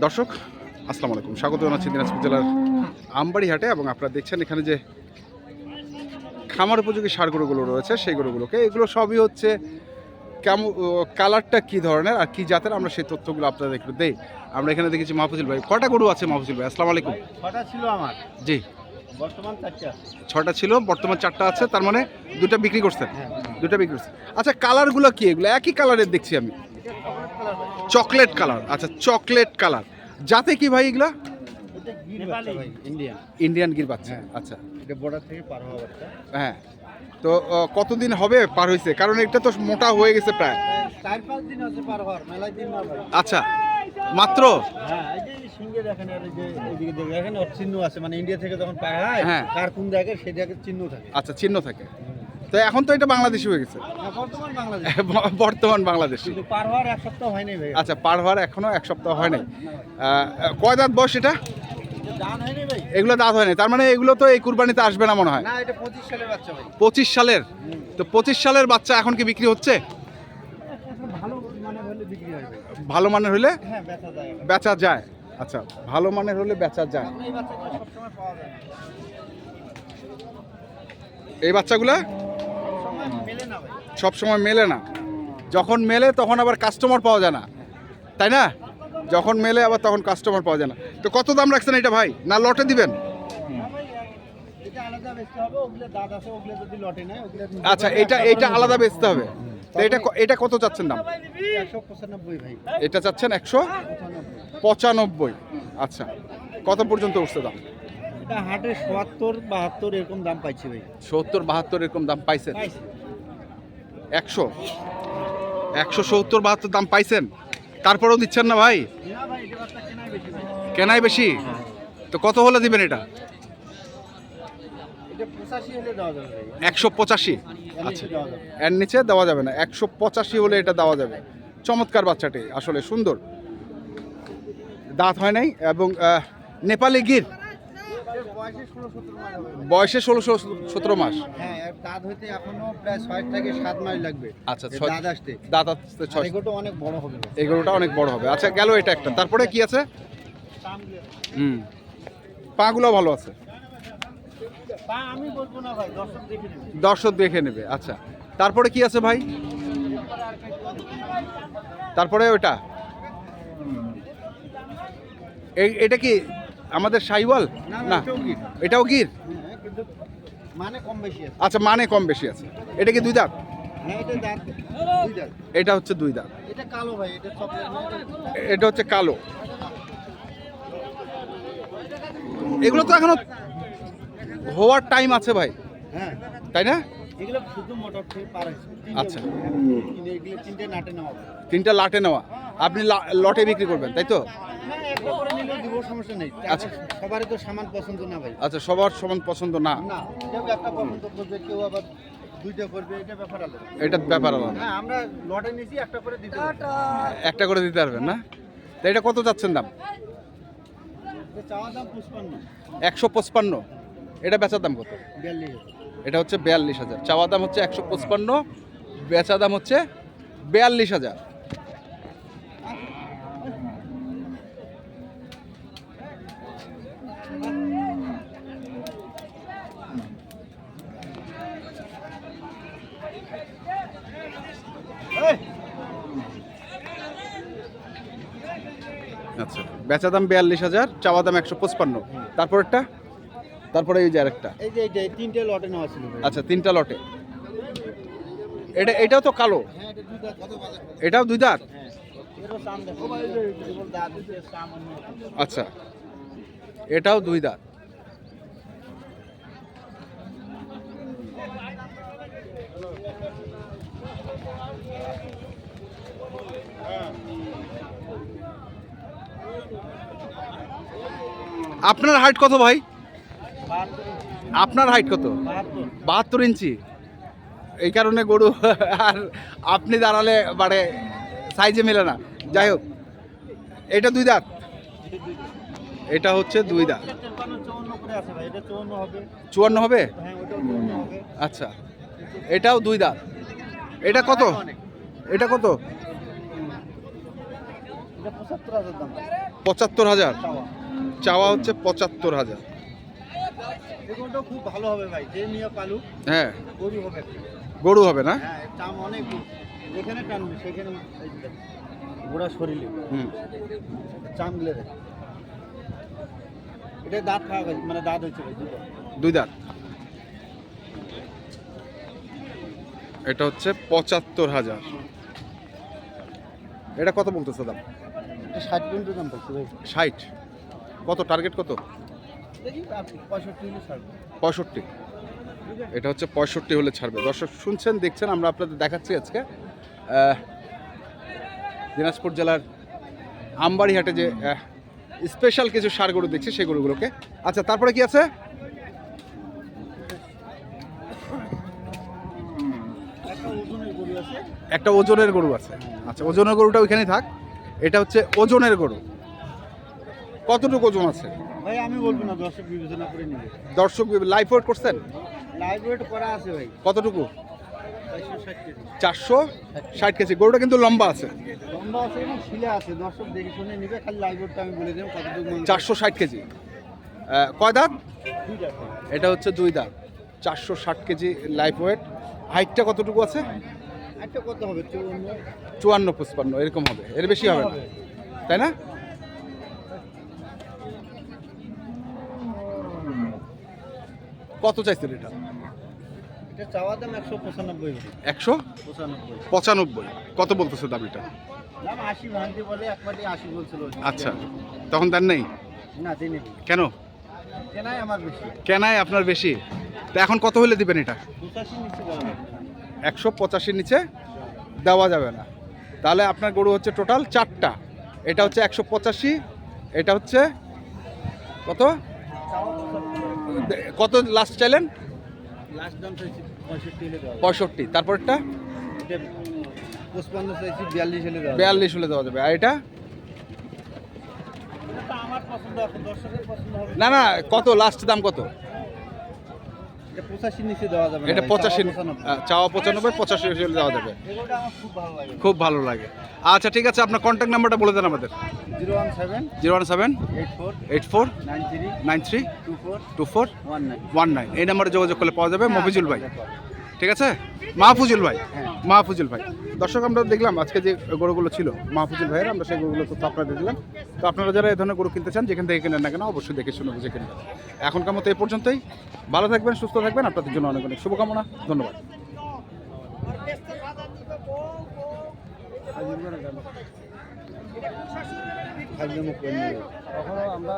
দর্শক আসসালামু আলাইকুম। স্বাগত জানাচ্ছি দিনাজপুর জেলার আমবাড়ি হাটে এবং আপনারা দেখছেন এখানে যে খামার উপযোগী সার গরুগুলো রয়েছে সেই গরুগুলোকে। এগুলো সবই হচ্ছে কেমন কালারটা কি ধরনের আর কি জাতের আমরা সেই তথ্যগুলো আপনাদের একটু দেই। আমরা এখানে দেখেছি মাহফুজুল ভাই। কটা গরু আছে মাহফুজুল ভাই? আসসালামু আলাইকুম। ছটা ছিল আমার। জি। বর্তমান চারটা। ছটা ছিল বর্তমান চারটা আছে তার মানে দুটা বিক্রি করছেন? হ্যাঁ। দুটা বিক্রি করছেন। আচ্ছা কালারগুলো কি এগুলো? একই কালারের দেখছি আমি। চকলেট কালার আচ্ছা চকলেট কালার। যাতে কি ভাই এগুলা? ইন্ডিয়ান ইন্ডিয়ান গির বাচ্চা হ্যাঁ। আচ্ছা। এটা বর্ডার থেকে পার হওয়া হ্যাঁ তো কতদিন হবে পার হয়েছে কারণ এটা তো মোটা হয়ে গেছে প্রায়। চার পাঁচ দিন হচ্ছে পার হওয়ার মেলায় দিন আচ্ছা মাত্র? হ্যাঁ এই যে সিঙ্গে দেখেন আর এই যে এইদিকে দেখেন দেখেন ওর চিহ্ন আছে। মানে ইন্ডিয়া থেকে যখন পার হয় হ্যাঁ। কার কোন জায়গায় সেই জায়গায় চিহ্ন থাকে। আচ্ছা চিহ্ন থাকে। তো এখন তো এটা বাংলাদেশি হয়ে গেছে। বর্তমান বাংলাদেশ। বর্তমান বাংলাদেশি। কিন্তু পার হওয়ার এক সপ্তাহ হয়নি আচ্ছা পার হওয়ার এখনও এক সপ্তাহ হয় নাই। কয় দাঁত বয়স এটা? এগুলো দাঁত হয়নি তার মানে এগুলো তো এই কুরবানিতে আসবে না মনে হয়? পঁচিশ সালের তো পঁচিশ সালের বাচ্চা এখন কি বিক্রি হচ্ছে? ভালো মানে মানের হলে? হ্যাঁ বেচা যায়। আচ্ছা ভালো মানের হলে বেচা যায়। এই বাচ্চাগুলো সবসময় পাওয়া যায় না এই বাচ্চাগুলো সবসময় মেলে না ভাই সব সময় মেলে না। যখন মেলে তখন আবার কাস্টমার পাওয়া যায় না। তাই না? যখন মেলে আবার তখন কাস্টমার পাওয়া যায় না। তো কত দাম রাখছেন এটা ভাই? না লটে দিবেন? আচ্ছা এটা এটা আলাদা বেচতে হবে। এটা এটা কত চাচ্ছেন দাম? ভাই এটা চাচ্ছেন একশো পঁচানব্বই। আচ্ছা কত পর্যন্ত উঠছে দাম? হাটে সোয়াত্তর বাহাত্তর এরকম দাম পাইছি ভাই। সত্তর বাহাত্তর এরকম দাম পাইছেন? পাইছি। একশো। একশো সত্তর বাহাত্তর দাম পাইছেন। তারপরেও দিচ্ছেন না ভাই। কেনাই বেশি। তো কত হলে দিবেন এটা? একশো পঁচাশি। আচ্ছা। এর নিচে দেওয়া যাবে না। একশো পঁচাশি হলে এটা দেওয়া যাবে। চমৎকার বাচ্চাটি, আসলে সুন্দর। দাঁত হয় নাই এবং নেপালি গির। বয়সে ষোলো সতেরো মাস হ্যাঁ দাঁত হইতে এখনও প্রায় ছয় থেকে সাত মাস লাগবে। আচ্ছা ছয় দাঁত আসতে। দাঁত আসতে ছয় এগুলো অনেক বড় হবে। এগুলোটা অনেক বড় হবে। আচ্ছা গেল এটা একটা। তারপরে কি আছে? হুম। পাগুলো ভালো আছে? তা আমি বলব না দর্শক দেখে নেবে। দর্শক দেখে নেবে আচ্ছা। তারপরে কি আছে ভাই? তারপরে ওটা এই এটা কি আমাদের সাইওয়াল? না এটাও গির। হ্যাঁ মানে কম বেশি আছে। আচ্ছা মানে কম বেশি আছে। এটা কি দুই দাঁত? হ্যাঁ এটা হচ্ছে দুই দাঁত। এটা কালো ভাই এটা হচ্ছে কালো। এগুলো তো এখনও হওয়ার টাইম আছে ভাই। হ্যাঁ। তাই না? আচ্ছা। তিনটে লাটে নেওয়া। আপনি লটে বিক্রি করবেন তাই তো? একটা করে নিলেও দিব সমস্যা নেই। আচ্ছা। সবারই তো সামান পছন্দ না ভাই। আচ্ছা সবার সমান পছন্দ না? না কেউ একটা পছন্দ করবে কেউ আবার দুইটা করবে এটা ব্যাপার আলাদা। এটা ব্যাপার আলাদা। হ্যাঁ আমরা লটে নিয়েছি একটা করে দিতে। একটা করে দিতে পারবেন না? তো এটা কত যাচ্ছেন দাম? এটা চাওয়া দাম একশো পঁচপান্ন। এটা বেচার দাম কত? বিয়াল্লিশ এটা হচ্ছে বিয়াল্লিশ হাজার। চাওয়া দাম হচ্ছে একশো পঁচপান্ন বেচা দাম হচ্ছে বিয়াল্লিশ হাজার। আচ্ছা বেচা দাম বিয়াল্লিশ হাজার চাওয়া দাম একশো পঁচপান্ন। তারপরেরটা? তারপরে এই যে আরেকটা। এই যে এইটা তিনটে লটে নেওয়া ছিল আচ্ছা তিনটা লটে। এটা এটাও তো কালো? হ্যাঁ এটাও দুই দাঁত? হ্যাঁ। আচ্ছা। এটাও দুই দাঁত। আপনার হাইট কত ভাই? আপনার হাইট কত? বাহাত্তর ইঞ্চি। এই কারণে গরু আর আপনি দাঁড়ালে মানে সাইজে মেলে না। যাই হোক, এটা দুই দাঁত? এটা হচ্ছে দুই দাঁত। চুয়ান্ন হবে? আচ্ছা। এটাও দুই দাঁত। এটা কত? এটা কত? পঁচাত্তর হাজার। দাম চাওয়া হচ্ছে পঁচাত্তর হাজার। খুব ভালো হবে ভাই যে নিয়ে পালু হ্যাঁ। গরু হবে গরু হবে না? হ্যাঁ চাম অনেক যেখানে টানবে সেখানে শরীরে। হুম। চাম গেলে দেখ। এটা দাঁত খাওয়া গেছে মানে দাঁত হয়েছে দুই দাঁত। এটা হচ্ছে পঁচাত্তর হাজার। এটা কত বলতেছে দাম? ষাট পর্যন্ত দাম ভাই। ষাট। কত? টার্গেট কত? পঁয়ষট্টি হলে এটা হচ্ছে পঁয়ষট্টি হলে ছাড়বে। দর্শক শুনছেন দেখছেন আমরা আপনাদের দেখাচ্ছি আজকে দিনাজপুর জেলার আমবাড়িহাটে যে স্পেশাল কিছু সার গরু দেখছি সেই গরুগুলোকে। আচ্ছা তারপরে কি আছে? একটা ওজনের গরু আছে। আচ্ছা ওজনের গরুটা ওইখানেই থাক। এটা হচ্ছে ওজনের গরু। কতটুকু ওজন আছে? ভাই আমি বলব না দর্শক বিবেচনা করে নিবে। দর্শক লাইভ ওয়েট করছেন? লাইভ ওয়েট করা আছে ভাই। কতটুকু? চারশো ষাট কেজি। গরুটা কিন্তু লম্বা আছে। লম্বা আছে শিলা আছে। দর্শক দেখে শুনে নিবে খালি লাইভ ওয়েটটা আমি বলে দেবো চারশো ষাট কেজি। কয় দাঁত? এটা হচ্ছে দুই দাঁত। চারশো ষাট কেজি লাইফ ওয়েট হাইটটা কতটুকু আছে? চুয়ান্ন। পঁচপান্ন এরকম হবে। এর বেশি হবে না। তাই না? কত চাইছেন এটা? চাওয়া দাম একশো পঁচানব্বই একশো পঁচানব্বই। কত বলতেছে বলছিল। আচ্ছা। তখন দেন নেই? কেন? কেনাই আপনার বেশি? তা এখন কত হলে দিবেন এটা। একশো পঁচাশির নিচে দেওয়া যাবে না। তাহলে আপনার গরু হচ্ছে টোটাল চারটা। এটা হচ্ছে একশো পঁচাশি এটা হচ্ছে কত? কত লাস্ট চাইলেন? লাস্ট দাম চাইছি পঁয়ষট্টি তারপরটা? পঁচপান্ন চাইছি বিয়াল্লিশ হলে দেওয়া বিয়াল্লিশ হলে দেওয়া যাবে। আর এটা? না না কত? লাস্ট দাম কত? এটা পঁচাশি চাওয়া পঁচানব্বই। পঁচাশি দেওয়া যাবে। খুব ভালো লাগে। আচ্ছা ঠিক আছে আপনার কন্ট্যাক্ট নাম্বারটা বলে দেন আমাদের। Zero one seven zero one seven eight four nine three nine three two four two four one nine. One nine. এই নাম্বারে যোগাযোগ করলে পাওয়া যাবে। মফিজুল ভাই। ঠিক আছে? মাহফুজুল ভাই। মাহফুজুল ভাই। দর্শক, আমরা দেখলাম আজকে যে গরুগুলো ছিল মাহফুজুল ভাইয়ের, আমরা সেই গরুগুলো তথ্য আপনাদের দিলাম তো আপনারা যারা এই ধরনের গরু কিনতে চান, যেখান থেকে কেনেন না কেন, অবশ্যই দেখে শুনে বুঝে কিনবেন। এখনকার মতো এই পর্যন্তই। ভালো থাকবেন, সুস্থ থাকবেন, আপনাদের জন্য অনেক অনেক শুভকামনা। ধন্যবাদ। আমরা